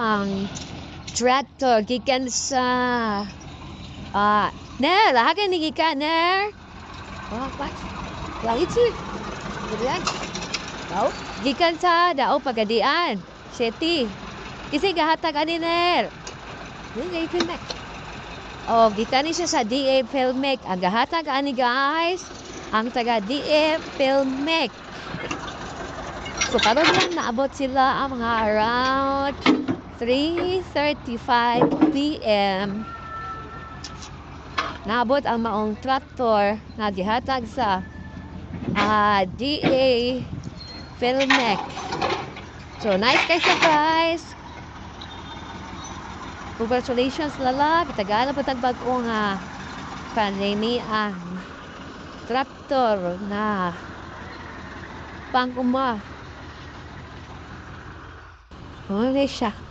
ang tractor gikan sa ah ner lahat ni gikan ner oh what langit si Diyan. Oh, gikan sa dao pagadian. Seti. Kasi gahatag ani ner. Hindi gikan na. Oh, gikan ni siya sa DA Filmec. Ang gahatag ani guys. Ang taga DA Filmec. So, karon lang naabot sila ang mga around 3.35 p.m. Naabot ang maong traktor na gihatag sa ah DA Filmec. So, nice guys guys. Congratulations lala. Kitagala pa tagbag ko nga panini ang traktor na pang uma. Ano siya?